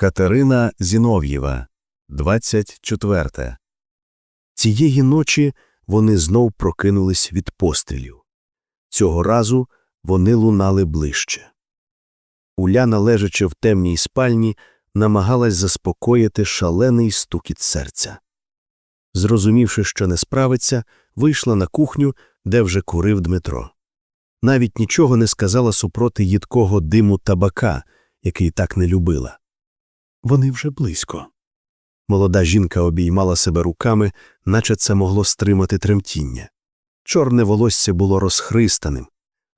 Катерина Зінов'єва, 24. Цієї ночі вони знов прокинулись від пострілів. Цього разу вони лунали ближче. Уляна, лежачи в темній спальні, намагалась заспокоїти шалений стукіт серця. Зрозумівши, що не справиться, вийшла на кухню, де вже курив Дмитро. Навіть нічого не сказала супроти їдкого диму табака, який так не любила. Вони вже близько. Молода жінка обіймала себе руками, наче це могло стримати тремтіння. Чорне волосся було розхристаним,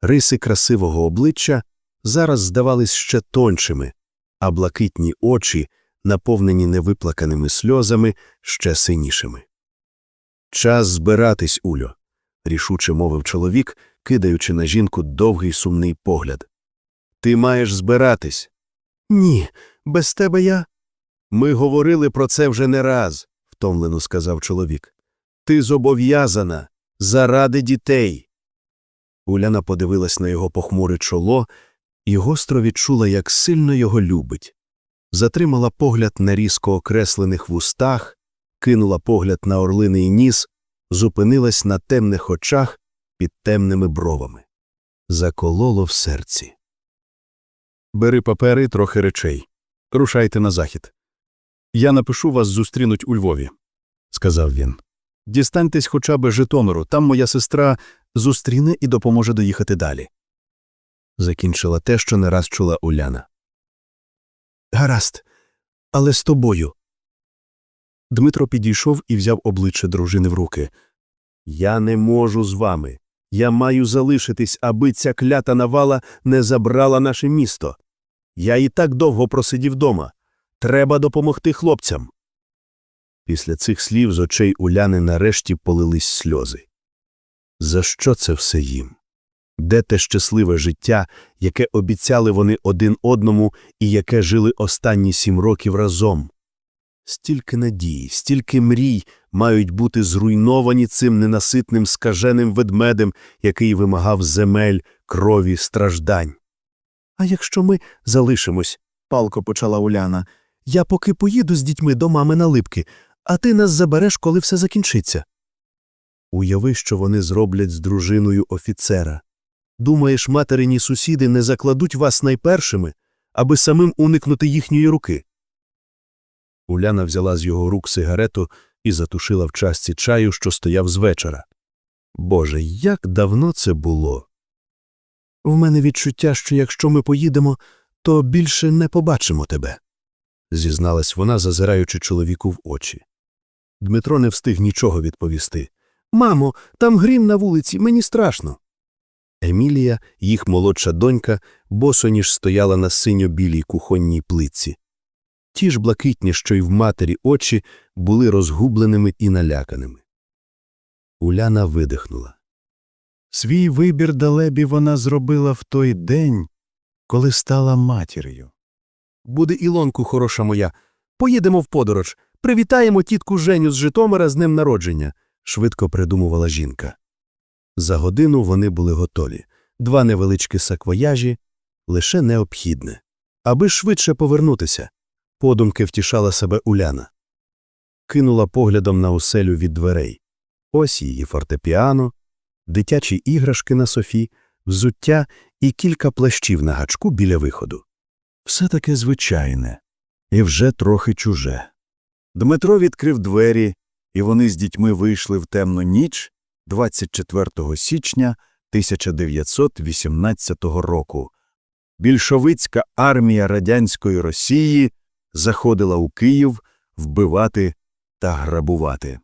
риси красивого обличчя зараз здавались ще тоншими, а блакитні очі, наповнені невиплаканими сльозами, ще синішими. Час збиратись, Улю, рішуче мовив чоловік, кидаючи на жінку довгий сумний погляд. Ти маєш збиратись. Ні, без тебе я. Ми говорили про це вже не раз, втомлено сказав чоловік. Ти зобов'язана заради дітей. Уляна подивилась на його похмуре чоло і гостро відчула, як сильно його любить. Затримала погляд на різко окреслених вустах, кинула погляд на орлиний ніс, зупинилась на темних очах під темними бровами. Закололо в серці. Бери папери, трохи речей. Рушайте на захід. Я напишу вас зустрінуть у Львові, сказав він. Дістаньтесь хоча б Житомиру, там моя сестра зустріне і допоможе доїхати далі. Закінчила те, що не раз чула Уляна. Гаразд, але з тобою. Дмитро підійшов і взяв обличчя дружини в руки. Я не можу з вами. Я маю залишитись, аби ця клята навала не забрала наше місто. Я і так довго просидів дома. Треба допомогти хлопцям. Після цих слів з очей Уляни нарешті полились сльози. За що це все їм? Де те щасливе життя, яке обіцяли вони один одному і яке жили останні сім років разом? Стільки надій, стільки мрій мають бути зруйновані цим ненаситним скаженим ведмедем, який вимагав земель, крові, страждань. А якщо ми залишимось, палко почала Уляна, я поки поїду з дітьми до мами на липки, а ти нас забереш, коли все закінчиться. Уяви, що вони зроблять з дружиною офіцера. Думаєш, материні сусіди не закладуть вас найпершими, аби самим уникнути їхньої руки. Уляна взяла з його рук сигарету і затушила в чашці чаю, що стояв з вечора. Боже, як давно це було. В мене відчуття, що якщо ми поїдемо, то більше не побачимо тебе, зізналась вона, зазираючи чоловіку в очі. Дмитро не встиг нічого відповісти. Мамо, там грім на вулиці, мені страшно. Емілія, їх молодша донька, босоніж стояла на синьо-білій кухонній плитці. Ті ж блакитні, що й в матері очі, були розгубленими і наляканими. Уляна видихнула. Свій вибір далебі вона зробила в той день, коли стала матір'ю. Буде Ілонку, хороша моя. Поїдемо в подорож, привітаємо тітку Женю з Житомира з днем народження, швидко придумувала жінка. За годину вони були готові два невеличкі саквояжі, лише необхідне, аби швидше повернутися. Подумки втішала себе Уляна. Кинула поглядом на оселю від дверей. Ось її фортепіано, дитячі іграшки на софі, взуття і кілька плащів на гачку біля виходу. Все таке звичайне і вже трохи чуже. Дмитро відкрив двері, і вони з дітьми вийшли в темну ніч 24 січня 1918 року. Більшовицька армія радянської Росії заходила у Київ вбивати та грабувати.